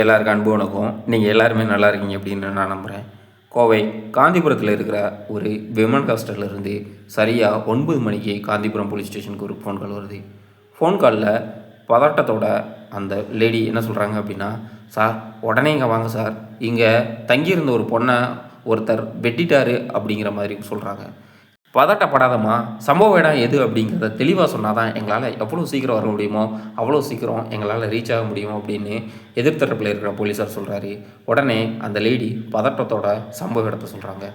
எல்லாருக்கும் அன்பு வணக்கம். நீங்கள் எல்லாருமே நல்லா இருக்கீங்க அப்படின்னு நான் நம்புகிறேன் கோவை காந்திபுரத்தில் இருக்கிற ஒரு விமன் ஹாஸ்டல்லேருந்து சரியாக ஒன்பது மணிக்கு காந்திபுரம் போலீஸ் ஸ்டேஷனுக்கு ஒரு ஃபோன் கால் வருது. ஃபோன் காலில் பதட்டத்தோட அந்த லேடி என்ன சொல்கிறாங்க அப்படின்னா சார் உடனே இங்கே வாங்க சார். இங்கே தங்கியிருந்த ஒரு பொண்ணை ஒருத்தர் வெட்டிட்டாரு அப்படிங்கிற மாதிரி சொல்கிறாங்க பதட்டப்படாதம்மா. சம்பவ இடம் எது அப்படிங்கிறத தெளிவாக சொன்னால் தான் எங்களால் எவ்வளோ சீக்கிரம் வர முடியுமோ அவ்வளோ சீக்கிரம் எங்களால் ரீச் ஆக முடியும் அப்படின்னு எதிர்த்தரப்பில் இருக்கிற போலீஸார் சொல்கிறாரு உடனே அந்த லேடி பதட்டத்தோட சம்பவ இடத்த சொல்கிறாங்க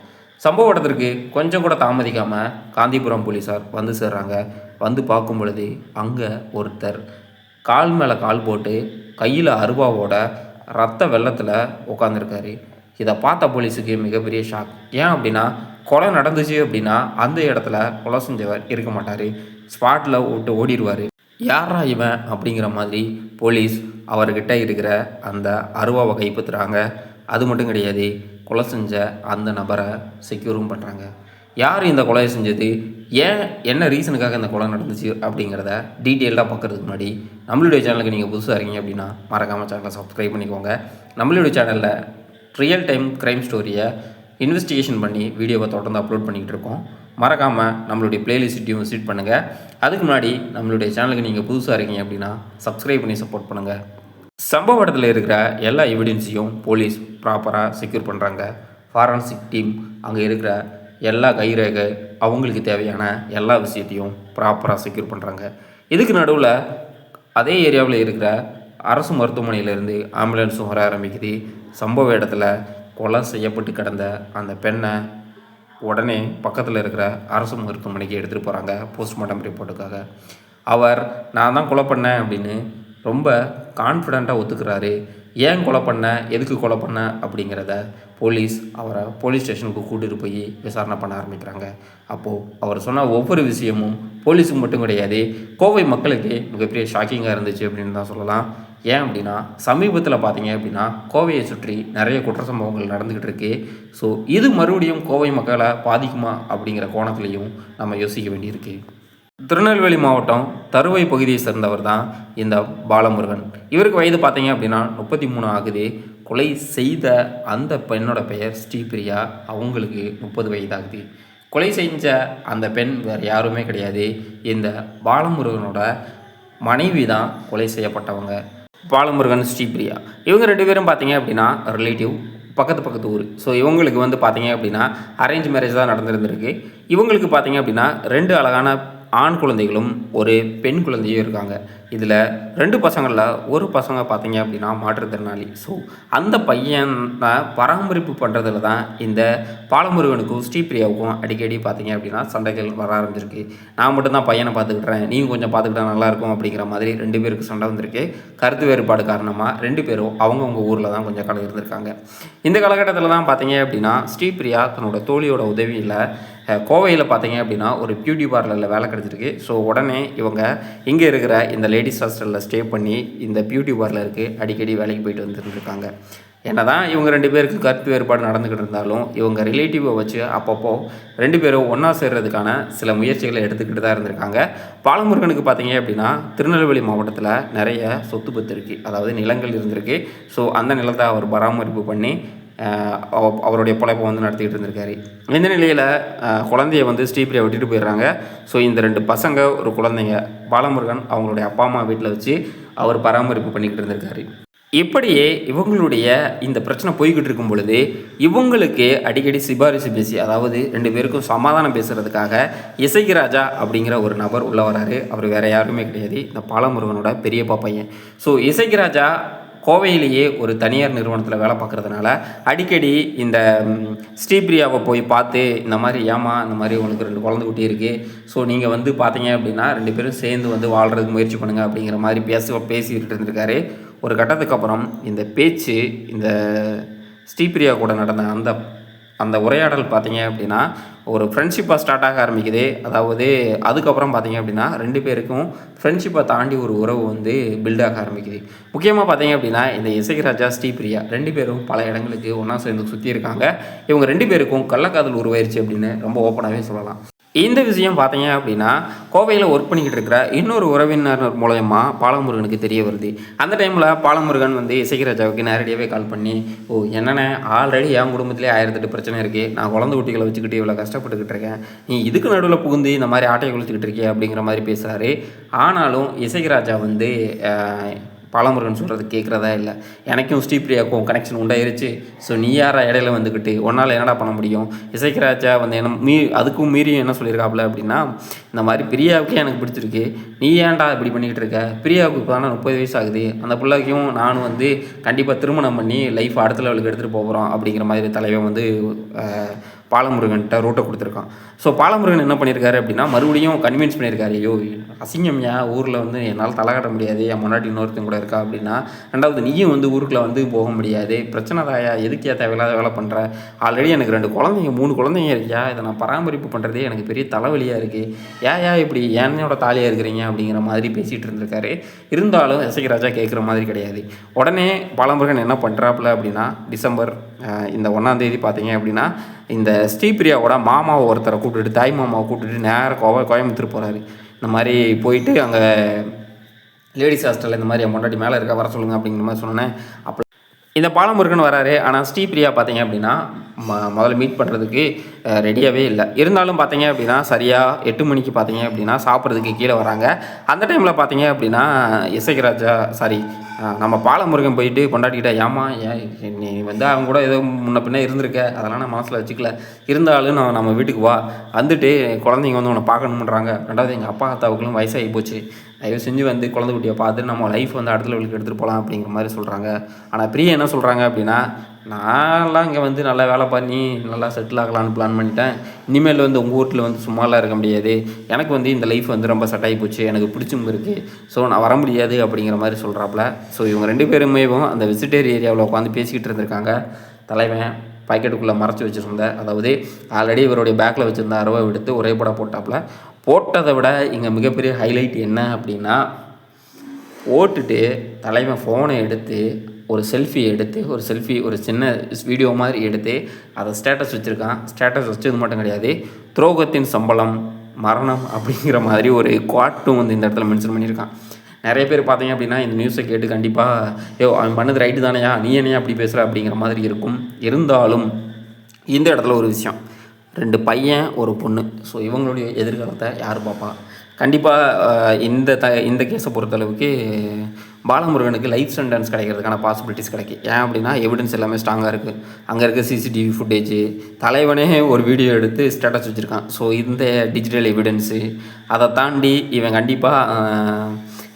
சம்பவ இடத்திற்கு கொஞ்சம் கூட தாமதிக்காமல் காந்திபுரம் போலீஸார் வந்து சேர்றாங்க. வந்து பார்க்கும் பொழுது அங்கே ஒருத்தர் கால் மேலே கால் போட்டு கையில் அருவாவோட ரத்த வெள்ளத்தில் உட்காந்துருக்காரு இதை பார்த்த போலீஸுக்கு மிகப்பெரிய ஷாக் ஏன் அப்படின்னா கொலை நடந்துச்சு அப்படின்னா அந்த இடத்துல கொலை செஞ்சவர் இருக்க மாட்டார். ஸ்பாட்டில் விட்டு ஓடிடுவார். யாரா இவன் அப்படிங்கிற மாதிரி போலீஸ் அவர்கிட்ட இருக்கிற அந்த அருவாவை கைப்பற்றுறாங்க அது மட்டும் கிடையாது கொலை செஞ்ச அந்த நபரை செக்யூரும் பண்ணுறாங்க யார் இந்த கொலையை செஞ்சது? ஏன் என்ன ரீசனுக்காக இந்த கொலை நடந்துச்சு அப்படிங்கிறத டீட்டெயிலாக பார்க்குறதுக்கு முன்னாடி நம்மளுடைய சேனலுக்கு நீங்கள் புதுசாக இருக்கீங்க அப்படின்னா மறக்காமல் சேனலை சப்ஸ்கிரைப் பண்ணிக்கோங்க. நம்மளுடைய சேனலில் ரியல் டைம் க்ரைம் ஸ்டோரியை இன்வெஸ்டிகேஷன் பண்ணி வீடியோவை தொடர்ந்து அப்லோட் பண்ணிக்கிட்டு இருக்கோம். மறக்காமல் நம்மளுடைய பிளேலிஸ்ட்டையும் விசிட் பண்ணுங்கள் அதுக்கு முன்னாடி நம்மளுடைய சேனலுக்கு நீங்கள் புதுசாக இருக்கீங்க அப்படின்னா சப்ஸ்கிரைப் பண்ணி சப்போர்ட் பண்ணுங்கள் சம்பவ இடத்துல இருக்கிற எல்லா எவிடன்ஸையும் போலீஸ் ப்ராப்பராக செக்யூர் பண்ணுறாங்க ஃபாரன்சிக் டீம் அங்கே இருக்கிற எல்லா கைரேகை அவங்களுக்கு தேவையான எல்லா விஷயத்தையும் ப்ராப்பராக செக்யூர் பண்ணுறாங்க இதுக்கு நடுவில் அதே ஏரியாவில் இருக்கிற அரசு மருத்துவமனையிலேருந்து ஆம்புலன்ஸும் வர ஆரம்பிக்குது. சம்பவ இடத்துல கொலை செய்யப்பட்டு கிடந்த அந்த பெண்ணை உடனே பக்கத்தில் இருக்கிற அரசு மருத்துவமனைக்கு எடுத்துகிட்டு போகிறாங்க போஸ்ட்மார்ட்டம் ரிப்போர்ட்டுக்காக அவர் நான் தான் கொலை பண்ணேன் அப்படின்னு ரொம்ப கான்ஃபிடண்ட்டாக ஒத்துக்கிறாரு. ஏன் கொலை பண்ண? எதுக்கு கொலை பண்ண? அப்படிங்கிறத போலீஸ் அவரை போலீஸ் ஸ்டேஷனுக்கு கூட்டிகிட்டு போய் விசாரணை பண்ண ஆரம்பிக்கிறாங்க. அப்போது அவர் சொன்ன ஒவ்வொரு விஷயமும் போலீஸுக்கு மட்டும் கிடையாது கோவை மக்களுக்கு மிகப்பெரிய ஷாக்கிங்காக இருந்துச்சு அப்படின்னு தான் சொல்லலாம். ஏன் அப்படின்னா சமீபத்தில் பார்த்தீங்க அப்படின்னா கோவையை சுற்றி நிறைய குற்ற சம்பவங்கள் நடந்துக்கிட்டு இருக்கு. ஸோ இது மறுபடியும் கோவை மக்களை பாதிக்குமா அப்படிங்கிற கோணத்துலையும் நம்ம யோசிக்க வேண்டியிருக்கு. திருநெல்வேலி மாவட்டம் தருவை பகுதியை சேர்ந்தவர் தான் இந்த பாலமுருகன். இவருக்கு வயது பார்த்தீங்க அப்படின்னா முப்பத்தி மூணு ஆகுது. கொலை செய்த அந்த பெண்ணோட பெயர் ஸ்ரீபிரியா. அவங்களுக்கு முப்பது வயதாகுது. கொலை செஞ்ச அந்த பெண் வேறு யாருமே கிடையாது. இந்த பாலமுருகனோட மனைவி தான் கொலை செய்யப்பட்டவங்க. பாலமுருகன் ஸ்ரீபிரியா. இவங்க ரெண்டு பேரும் பார்த்தீங்க அப்படின்னா ரிலேட்டிவ் பக்கத்து பக்கத்து ஊர். ஸோ இவங்களுக்கு வந்து பார்த்தீங்க அப்படின்னா அரேஞ்ச் மேரேஜ் தான் நடந்திருந்திருக்கு. இவங்களுக்கு பார்த்தீங்க அப்படின்னா ரெண்டு அழகான ஆண் குழந்தைகளும் ஒரு பெண் குழந்தையும் இருக்காங்க. இதில் ரெண்டு பசங்களில் ஒரு பசங்க பார்த்தீங்க அப்படின்னா மாற்றுத்திறனாளி. ஸோ அந்த பையனை பராமரிப்பு பண்ணுறதுல தான் இந்த பாலமுருகனுக்கும் ஸ்ரீபிரியாவுக்கும் அடிக்கடி பார்த்தீங்க அப்படின்னா சண்டைகள் வர ஆரம்பிச்சிருக்கு. நான் மட்டும்தான் பையனை பார்த்துக்கிட்டேன் நீங்கள் கொஞ்சம் பார்த்துக்கிட்டா நல்லாயிருக்கும் அப்படிங்கிற மாதிரி ரெண்டு பேருக்கு சண்டை வந்திருக்கு. கருத்து வேறுபாடு காரணமாக ரெண்டு பேரும் அவங்கவுங்க ஊரில் தான் கொஞ்சம் கலந்துருந்துருக்காங்க இருந்திருக்காங்க. இந்த காலகட்டத்தில் தான் பார்த்தீங்க அப்படின்னா ஸ்ரீபிரியா தன்னோட தோழியோட உதவியில் கோவையில் பார்த்தீங்க அப்படின்னா ஒரு பியூட்டி பார்லரில் வேலை கிடச்சிருக்கு. ஸோ உடனே இவங்க இங்கே இருக்கிற இந்த லேடிஸ் ஹாஸ்டலில் ஸ்டே பண்ணி இந்த பியூட்டி பார்லருக்கு அடிக்கடி வேலைக்கு போயிட்டு வந்துருந்துருக்காங்க என்ன தான் இவங்க ரெண்டு பேருக்கு கருத்து வேறுபாடு நடந்துக்கிட்டு இருந்தாலும் இவங்க ரிலேட்டிவை வச்சு அப்பப்போ ரெண்டு பேரும் ஒன்றா சேர்றதுக்கான சில முயற்சிகளை எடுத்துக்கிட்டு தான் இருந்திருக்காங்க. பாலமுருகனுக்கு பார்த்தீங்க அப்படின்னா திருநெல்வேலி மாவட்டத்தில் நிறைய சொத்து பத்து இருக்குது அதாவது நிலங்கள் இருந்திருக்கு. ஸோ அந்த நிலத்தை அவர் பராமரிப்பு பண்ணி அவருடைய பிழைப்பை வந்து நடத்திக்கிட்டு இருந்திருக்காரு. இந்த நிலையில் குழந்தைய வந்து ஸ்ரீபிரியா விட்டுட்டு போயிடுறாங்க. ஸோ இந்த ரெண்டு பசங்க ஒரு குழந்தைங்க பாலமுருகன் அவங்களுடைய அப்பா அம்மா வீட்டில் வச்சு அவர் பராமரிப்பு பண்ணிக்கிட்டு இருந்திருக்காரு. இப்படியே இவங்களுடைய இந்த பிரச்சனை போய்கிட்டு இருக்கும் பொழுது இவங்களுக்கு அடிக்கடி சிபாரிசு பேசி அதாவது ரெண்டு பேருக்கும் சமாதானம் பேசுகிறதுக்காக இசைக்கிராஜா அப்படிங்கிற ஒரு நபர் உள்ள வராரு. அவர் வேறு யாருமே கிடையாது. இந்த பாலமுருகனோட பெரியப்பா பையன். ஸோ இசைக்கிராஜா கோவையிலேயே ஒரு தனியார் நிறுவனத்தில் வேலை பார்க்குறதுனால அடிக்கடி இந்த ஸ்ரீபிரியாவை போய் பார்த்து இந்த மாதிரி ஏமா இந்த மாதிரி உங்களுக்கு ரெண்டு குழந்தை குட்டி இருக்குது ஸோ நீங்கள் வந்து பார்த்தீங்க அப்படின்னா ரெண்டு பேரும் சேர்ந்து வந்து வாழ்கிறதுக்கு முயற்சி பண்ணுங்கள் அப்படிங்கிற மாதிரி பேச பேசிக்கிட்டு இருந்திருக்காரு. ஒரு கட்டத்துக்கு அப்புறம் இந்த பேச்சு இந்த ஸ்ரீபிரியா கூட நடந்த அந்த அந்த உரையாடல் பார்த்தீங்க அப்படின்னா ஒரு ஃப்ரெண்ட்ஷிப்பாக ஸ்டார்ட் ஆக ஆரம்பிக்குது. அதாவது அதுக்கப்புறம் பார்த்தீங்க அப்படின்னா ரெண்டு பேருக்கும் ஃப்ரெண்ட்ஷிப்பை தாண்டி ஒரு உறவு வந்து பில்டாக ஆரம்பிக்குது. முக்கியமாக பார்த்தீங்க அப்படின்னா இந்த இசைராஜா ஸ்ரீபிரியா ரெண்டு பேரும் பல இடங்களுக்கு ஒன்றா சேர்ந்து சுற்றி இருக்காங்க. இவங்க ரெண்டு பேருக்கும் கள்ளக்காதல் உருவாயிருச்சு அப்படின்னு ரொம்ப ஓப்பனாகவே சொல்லலாம். இந்த விஷயம் பார்த்தீங்க அப்படின்னா கோவையில் ஒர்க் பண்ணிக்கிட்டு இருக்கிற இன்னொரு உறவினர் மூலயமா பாலமுருகனுக்கு தெரிய வருது. அந்த டைமில் பாலமுருகன் வந்து இசைக்கராஜாவுக்கு நேரடியாகவே கால் பண்ணி ஓ என்னென்ன ஆல்ரெடி என் குடும்பத்திலே ஆயிரத்தெட்டு பிரச்சனை இருக்குது நான் குழந்தை குட்டிகளை வச்சுக்கிட்டு இவ்வளோ கஷ்டப்பட்டுக்கிட்டு இருக்கேன். நீ இதுக்கு நடுவில் புகுந்து இந்த மாதிரி ஆட்டையை குளிச்சுக்கிட்டு இருக்கே அப்படிங்கிற மாதிரி பேசுகிறாரு ஆனாலும் இசைக்கராஜா வந்து பாலமுருகன் சொல்கிறது கேட்குறதா இல்லை. எனக்கும் ஸ்ரீப்ரியாக்கும் கனெக்ஷன் உண்டாயிருச்சு. ஸோ நீ யாரா இடையில வந்துக்கிட்டு உன்னால் என்னடா பண்ண முடியும்? இசைக்கராஜா வந்து என்ன மீ அதுக்கும் மீறி என்ன சொல்லியிருக்காப்புல அப்படின்னா இந்த மாதிரி பிரியாவுக்கே எனக்கு பிடிச்சிருக்கு. நீ ஏன்டா இப்படி பண்ணிக்கிட்டு இருக்க? பிரியாவுக்கு இப்போ தானே முப்பது வயசு ஆகுது. அந்த பிள்ளைக்கும் நானும் வந்து கண்டிப்பாக திருமணம் பண்ணி லைஃப் அடுத்த லெவலுக்கு எடுத்துகிட்டு போகிறோம் அப்படிங்கிற மாதிரி தலைவன் வந்து பாலமுருகன்ட்ட பாலமுருகன்கிட்ட ரூட்டை கொடுத்துருக்கான். ஸோ பாலமுருகன் என்ன பண்ணியிருக்காரு அப்படின்னா மறுபடியும் கன்வின்ஸ் பண்ணியிருக்காரு ஐயோ அசிங்கம் ஏன் ஊரில் வந்து என்னால் தலை காட்ட முடியாது. என் முன்னாடி இன்னொருத்தன் கூட இருக்கா? அப்படின்னா ரெண்டாவது நீயும் வந்து ஊருக்குள்ள வந்து போக முடியாது. பிரச்சனை தாயா எதுக்கு தேவையில்லாத வேலை பண்ணுற ஆல்ரெடி எனக்கு ரெண்டு குழந்தைங்க மூணு குழந்தைங்க இருக்கியா? இதை நான் பராமரிப்பு பண்ணுறதே எனக்கு பெரிய தலைவலியாக இருக்குது ஏன் ஏன் இப்படி என்னோட தாலியாக இருக்கிறீங்க? அப்படிங்கிற மாதிரி பேசிகிட்டு இருந்திருக்காரு. இருந்தாலும் இசைக்கராஜா கேட்குற மாதிரி கிடையாது. உடனே பாலமுருகன் என்ன பண்ணுறாப்புல அப்படின்னா டிசம்பர் இந்த ஒன்றாந்தேதி பார்த்தீங்க அப்படின்னா இந்த ஸ்ரீபிரியாவோட மாமாவை ஒருத்தரை கூப்பிட்டுட்டு தாய் மாமாவை கூப்பிட்டுட்டு நேராக கோவை கோயம்புத்தூர் போகிறாரு இந்த மாதிரி போயிட்டு அங்கே லேடிஸ் ஹாஸ்டலில் இந்த மாதிரி என் முன்னாடி மேலே இருக்க வர சொல்லுங்கள் அப்படிங்கிற மாதிரி சொன்னேன் அப்போ இந்த பாலமுருகன் வராரு. ஆனால் ஸ்ரீபிரியா பார்த்தீங்க அப்படின்னா ம முதல்ல மீட் பண்ணுறதுக்கு ரெடியாகவே இல்லை. இருந்தாலும் பார்த்தீங்க அப்படின்னா சரியாக எட்டு மணிக்கு பார்த்தீங்க அப்படின்னா சாப்பிட்றதுக்கு கீழே வராங்க அந்த டைமில் பார்த்தீங்க அப்படின்னா இசைக்கராஜா சாரி நம்ம பாலமுருகன் போயிட்டு கொண்டாடிக்கிட்டா ஏமா ஏன் நீ வந்து அவங்க கூட ஏதோ முன்ன பின்னே இருந்திருக்க. அதெல்லாம் நான் மனசில் வச்சுக்கல. இருந்தாலும் நான் நம்ம வீட்டுக்கு வா. வந்துட்டு குழந்தைங்க வந்து உன்னை பார்க்கணுன்றாங்க ரெண்டாவது எங்கள் அப்பா அத்தாவுக்குலாம் வயசாகி போச்சு. தயவு செஞ்சு வந்து குழந்தை குட்டியை பார்த்து நம்ம லைஃப் வந்து அடுத்த லெவலுக்கு எடுத்துகிட்டு போகலாம் அப்படிங்கிற மாதிரி சொல்கிறாங்க ஆனால் பிரியா என்ன சொல்கிறாங்க அப்படின்னா நான்லாம் இங்கே வந்து நல்லா வேலை பண்ணி நல்லா செட்டில் ஆகலான்னு பிளான் பண்ணிட்டேன். இனிமேல் வந்து உங்கள் வீட்டில் வந்து சும்மாலாம் இருக்க முடியாது. எனக்கு வந்து இந்த லைஃப் வந்து ரொம்ப செட் ஆகி போச்சு. எனக்கு பிடிச்சும் இருக்குது ஸோ நான் வர முடியாது அப்படிங்கிற மாதிரி சொல்கிறாப்புல ஸோ இவங்க ரெண்டு பேருமே அந்த விசிட்டேரி ஏரியாவில் உட்காந்து பேசிக்கிட்டு இருந்திருக்காங்க. தலைவன் பாக்கெட்டுக்குள்ளே மறைச்சி வச்சுருந்த அதாவது ஆல்ரெடி இவருடைய பேக்கில் வச்சுருந்த அறுவை எடுத்து ஒரே படம் போட்டாப்புல போட்டதை விட இங்கே மிகப்பெரிய ஹைலைட் என்ன அப்படின்னா போட்டுட்டு தலைவன் ஃபோனை எடுத்து ஒரு செல்ஃபி எடுத்து ஒரு செல்ஃபி ஒரு சின்ன வீடியோ மாதிரி எடுத்து அதை ஸ்டேட்டஸ் வச்சுருக்கான். ஸ்டேட்டஸ் வச்சது மட்டும் கிடையாது. துரோகத்தின் சம்பளம் மரணம் அப்படிங்கிற மாதிரி ஒரு குவாட்டும் வந்து இந்த இடத்துல மென்ஷன் பண்ணியிருக்கான். நிறைய பேர் பார்த்தீங்க அப்படின்னா இந்த நியூஸை கேட்டு கண்டிப்பாக யோ அவன் பண்ணது ரைட்டு தானையா? நீ என்னையா அப்படி பேசுகிற அப்படிங்கிற மாதிரி இருக்கும். இருந்தாலும் இந்த இடத்துல ஒரு விஷயம். ரெண்டு பையன் ஒரு பொண்ணு. ஸோ இவங்களுடைய எதிர்காலத்தை யார் பார்ப்பா? கண்டிப்பாக இந்த த இந்த கேஸை பொறுத்தளவுக்கு பாலமுருகனுக்கு லைஃப் சென்டென்ஸ் கிடைக்கிறதுக்கான பாசிபிலிட்டிஸ் கிடைக்கும் ஏன் அப்படின்னா எவிடன்ஸ் எல்லாமே ஸ்ட்ராங்காக இருக்குது அங்கே இருக்க சிசிடிவி ஃபுட்டேஜ் தலைவனே ஒரு வீடியோ எடுத்து ஸ்டேட்டஸ் வச்சுருக்கான். ஸோ இந்த டிஜிட்டல் எவிடன்ஸு அதை தாண்டி இவன் கண்டிப்பாக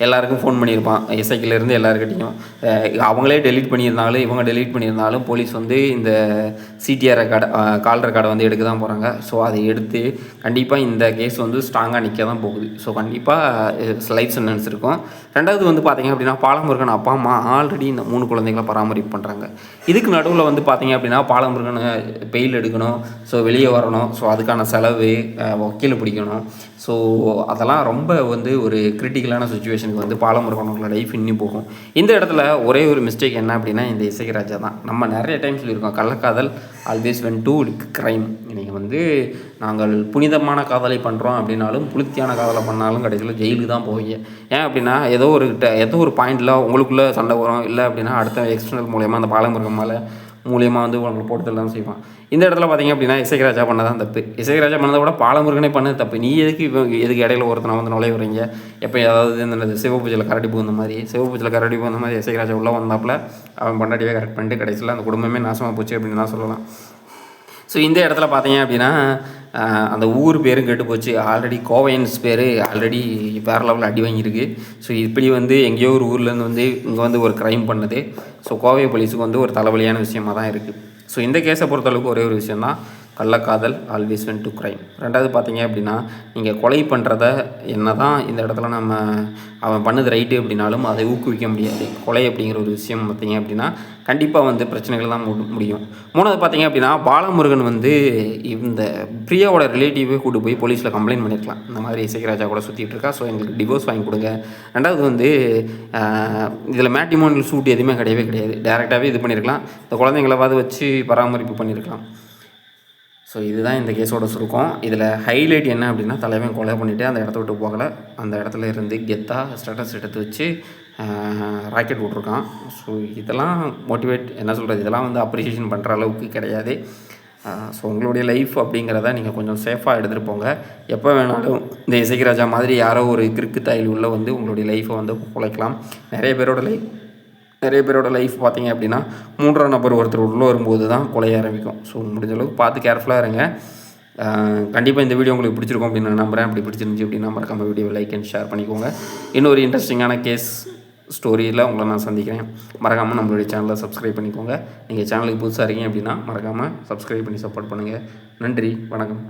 எல்லாருக்கும் ஃபோன் பண்ணியிருப்பான். எஸ்ஐக்கிலேருந்து எல்லாருக்கிட்டையும் அவங்களே டெலீட் பண்ணியிருந்தாலும் இவங்க டெலீட் பண்ணியிருந்தாலும் போலீஸ் வந்து இந்த சிடிஆர் ரெக்கார்டை கால் ரெக்கார்டை வந்து எடுக்க தான் போகிறாங்க ஸோ அதை எடுத்து கண்டிப்பாக இந்த கேஸ் வந்து ஸ்ட்ராங்காக நிற்க தான் போகுது. ஸோ கண்டிப்பாக லைஃப் சென்டென்ஸ் இருக்கும் ரெண்டாவது வந்து பார்த்தீங்க அப்படின்னா பாலமுருகன் அப்பா அம்மா ஆல்ரெடி இந்த மூணு குழந்தைகளை பராமரிப்பு பண்ணுறாங்க இதுக்கு நடுவில் வந்து பார்த்தீங்க அப்படின்னா பாலமுருகனை பெயில் எடுக்கணும். ஸோ வெளியே வரணும். ஸோ அதுக்கான செலவு வக்கீல் பிடிக்கணும். ஸோ அதெல்லாம் ரொம்ப வந்து ஒரு கிரிட்டிக்கலான சுச்சுவேஷனுக்கு வந்து பாலமுருகனோட லைஃப் இன்னும் போகும். இந்த இடத்துல ஒரே ஒரு மிஸ்டேக் என்ன அப்படின்னா இந்த இசைக்கராஜா தான். நம்ம நிறைய டைம் சொல்லியிருக்கோம். கள்ளக்காதல் ஆல்வேஸ் வென் டூ க்ரைம் நீங்கள் வந்து நாங்கள் புனிதமான காதலை பண்ணுறோம் அப்படின்னாலும் புளுத்தியான காதலை பண்ணாலும் கிடைக்கல ஜெயிலுக்கு தான் போவீங்க. ஏன் அப்படின்னா ஏதோ ஒரு ட- ஏதோ ஒரு பாயிண்டில் உங்களுக்குள்ளே சண்டை வரும். இல்லை அப்படின்னா அடுத்த எக்ஸ்டர்னல் மூலயமா அந்த பாலமுருகன் மேலே மூலியமாக வந்து உங்களுக்கு போட்டு தான் செய்வான். இந்த இடத்துல பார்த்தீங்க அப்படின்னா இசைக்கராஜா பண்ணதான் தப்பு. இசைக்கராஜா பண்ணதை விட பாலமுருகனே பண்ணது தப்பு. நீ எதுக்கு இப்போ எதுக்கு இடையில ஒருத்தனை வந்து நுழைய வரீங்க எப்போ ஏதாவது இந்த சிவபூஜையில் கரடி பூந்த மாதிரி சிவபூஜையில் கரடி பூந்த மாதிரி இசைக்கராஜா உள்ளே வந்தாப்புல அவன் பொண்டாட்டியே கரெக்ட் பண்ணிட்டு கடைசியில் அந்த குடும்பமே நாசமாக போச்சு அப்படின்னு தான் சொல்லலாம். ஸோ இந்த இடத்துல பார்த்தீங்க அப்படின்னா அந்த ஊர் பேரும் கெட்டு போச்சு. ஆல்ரெடி கோவையன்ஸ் பேர் ஆல்ரெடி வேறு லெவலில் அடி வாங்கியிருக்கு. ஸோ இப்படி வந்து எங்கேயோ ஒரு ஊர்லேருந்து வந்து இங்கே வந்து ஒரு க்ரைம் பண்ணுது. ஸோ கோவை போலீஸுக்கு வந்து ஒரு தலைவலியான விஷயமா தான் இருக்குது ஸோ இந்த கேஸை பொறுத்தளவுக்கு ஒரே ஒரு விஷயம் தான். கள்ளக்காதல் ஆல்வேஸ் வென் டு க்ரைம் ரெண்டாவது பார்த்தீங்க அப்படின்னா நீங்கள் கொலை பண்ணுறத என்ன தான் இந்த இடத்துல நம்ம அவன் பண்ணது ரைட்டு அப்படின்னாலும் அதை ஊக்குவிக்க முடியாது. கொலை அப்படிங்கிற ஒரு விஷயம் பார்த்தீங்க அப்படின்னா கண்டிப்பாக வந்து பிரச்சனைகள் தான் முடியும். மூணாவது பார்த்தீங்க அப்படின்னா பாலமுருகன் வந்து இந்த பிரியாவோட ரிலேட்டிவே கூட்டு போய் போலீஸில் கம்ப்ளைண்ட் பண்ணியிருக்கலாம் இந்த மாதிரி இசைக்கராஜா கூட சுற்றிட்டு இருக்கா ஸோ எங்களுக்கு டிவோர்ஸ் வாங்கி கொடுங்க. ரெண்டாவது வந்து இதில் மேட்ரிமோனியல் சூட் எதுவுமே கிடையவே கிடையாது. டேரெக்டாகவே இது பண்ணியிருக்கலாம் இந்த குழந்தைங்களவாது வச்சு பராமரிப்பு பண்ணியிருக்கலாம் ஸோ இதுதான் இந்த கேஸோட சுருக்கம். இதில் ஹைலைட் என்ன அப்படின்னா தலைவன் கொலை பண்ணிவிட்டு அந்த இடத்த விட்டு போகலை. அந்த இடத்துல இருந்து கெத்தாக ஸ்டேட்டஸ் எடுத்து வச்சு ராக்கெட் விட்ருக்கான் ஸோ இதெல்லாம் மோட்டிவேட் என்ன சொல்கிறது இதெல்லாம் வந்து அப்ரிஷியேஷன் பண்ணுற அளவுக்கு கிடையாது. ஸோ உங்களுடைய லைஃப் அப்படிங்கிறத நீங்கள் கொஞ்சம் சேஃபாக எடுத்துகிட்டு போங்க. எப்போ வேணாலும் இந்த இசைக்கராஜா மாதிரி யாரோ ஒரு கிறுக்கு தாயில் உள்ள வந்து உங்களுடைய லைஃப்பை வந்து குலைக்கலாம் நிறைய பேரோட லைஃப் நிறைய பேரோட லைஃப் பார்த்தீங்க அப்படின்னா மூன்றாம் நபர் ஒருத்தர் உள்ளே வரும்போது தான் கொலைய ஆரம்பிக்கும். ஸோ முடிஞ்ச அளவுக்கு பார்த்து கேர்ஃபுல்லாக இருங்க. கண்டிப்பாக இந்த வீடியோ உங்களுக்கு பிடிச்சிருக்கும் அப்படின்னு நான் நம்புறேன். அப்படி பிடிச்சிருந்துச்சி அப்படின்னா மறக்காம வீடியோ லைக் அண்ட் ஷேர் பண்ணிக்கோங்க. இன்னொரு இன்ட்ரெஸ்டிங்கான கேஸ் ஸ்டோரியில் உங்களை நான் சந்திக்கிறேன். மறக்காமல் நம்மளுடைய சேனலை சப்ஸ்கிரைப் பண்ணிக்கோங்க. நீங்கள் சேனலுக்கு புதுசாக இருக்கீங்க அப்படின்னா மறக்காமல் சப்ஸ்கிரைப் பண்ணி சப்போர்ட் பண்ணுங்கள் நன்றி வணக்கம்.